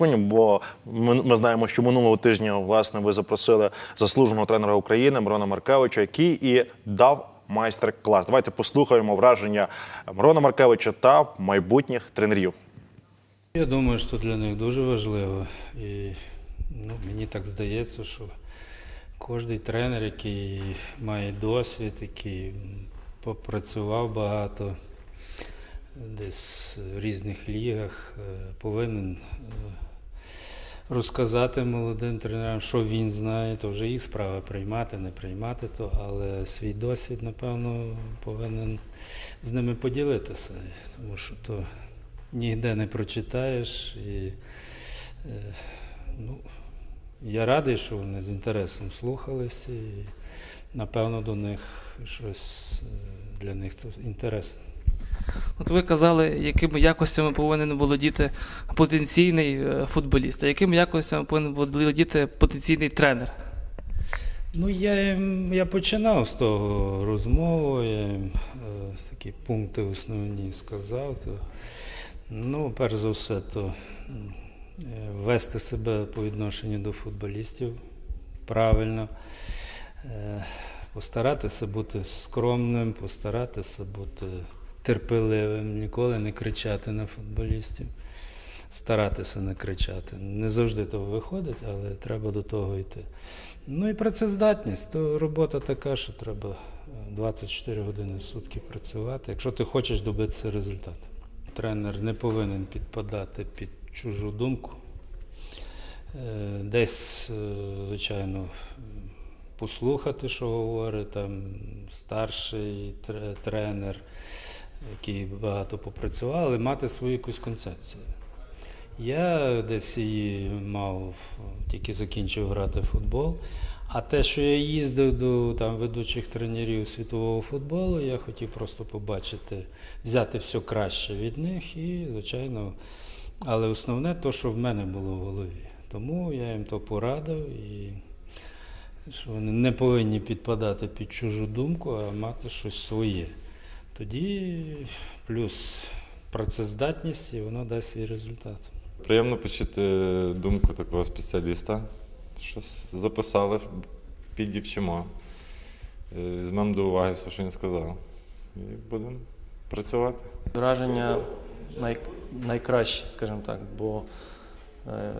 зупиню, бо ми, ми знаємо, що минулого тижня власне ви запросили заслуженого тренера України Мирона Маркевича, який і дав майстер-клас. Давайте послухаємо враження Мирона Маркевича та майбутніх тренерів. Я думаю, що для них дуже важливо. І ну, мені так здається, що кожен тренер, який має досвід, який попрацював багато десь в різних лігах, е, повинен е, розказати молодим тренерам, що він знає, то вже їх справа приймати, не приймати то, але свій досвід, напевно, повинен з ними поділитися, тому що то ніде не прочитаєш. І, е, ну, я радий, що вони з інтересом слухалися, і напевно до них щось е, для них це інтересно. От ви казали, якими якостями повинен володіти потенційний е, футболіст, а якими якостями повинен володіти потенційний тренер. Ну, я, я починав з того розмову, я їм е, такі пункти основні сказав. То, ну, перш за все, то е, вести себе по відношенню до футболістів правильно, постаратися бути скромним, постаратися бути терпеливим, ніколи не кричати на футболістів. Старатися не кричати. Не завжди то виходить, але треба до того йти. Ну і працездатність. То робота така, що треба е, 24 години в сутки працювати, якщо ти хочеш добитися результату. Тренер не повинен підпадати під чужу думку. Е, Десь, е, звичайно, послухати, що говорить там старший тренер, який багато попрацював, але мати свою якусь концепцію. Я десь її мав, тільки закінчив грати в футбол. А те, що я їздив до там, ведучих тренерів світового футболу, я хотів просто побачити, взяти все краще від них і, звичайно, але основне то, що в мене було в голові. Тому я їм то порадив і що вони не повинні підпадати під чужу думку, а мати щось своє. Тоді плюс працездатність, і воно дасть свій результат. Приємно почути думку такого спеціаліста. Щось записали, підівчимо. Е, Візьмемо до уваги все, що він сказав. І будемо працювати. Враження най, найкраще, скажімо так, бо е,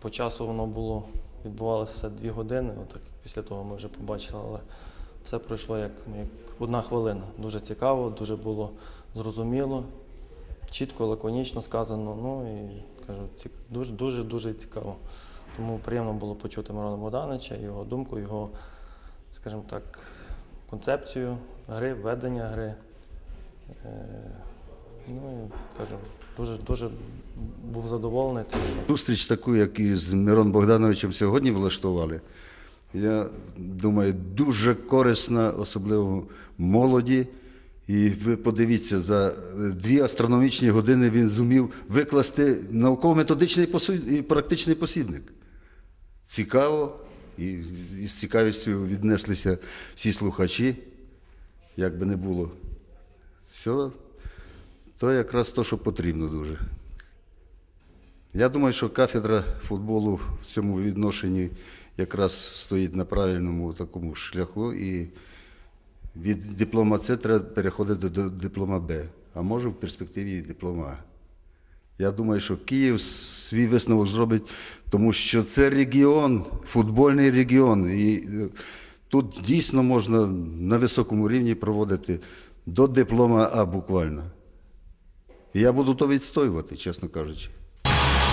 по часу воно було, відбувалося дві години, отак після того ми вже побачили, але це пройшло як, як одна хвилина. Дуже цікаво, дуже було зрозуміло, чітко, лаконічно сказано. Ну і кажу, дуже, дуже, дуже цікаво. Тому приємно було почути Мирона Богдановича, його думку, його, скажімо так, концепцію гри, ведення гри. Е, Ну, і кажу, дуже, дуже був задоволений, Зустріч таку, як і з Мирон Богдановичем сьогодні влаштували, я думаю, дуже корисна, особливо молоді. І ви подивіться, за е, дві астрономічні години він зумів викласти науково-методичний і практичний посібник. Цікаво, і, і з цікавістю віднеслися всі слухачі, як би не було. Все, то якраз то, що потрібно дуже. Я думаю, що кафедра футболу в цьому відношенні якраз стоїть на правильному такому шляху, і від диплома С треба переходити до диплома Б, а може в перспективі диплома А. Я думаю, що Київ свій висновок зробить, тому що це регіон, футбольний регіон. І е, тут дійсно можна на високому рівні проводити до диплома А буквально. І я буду то відстоювати, чесно кажучи.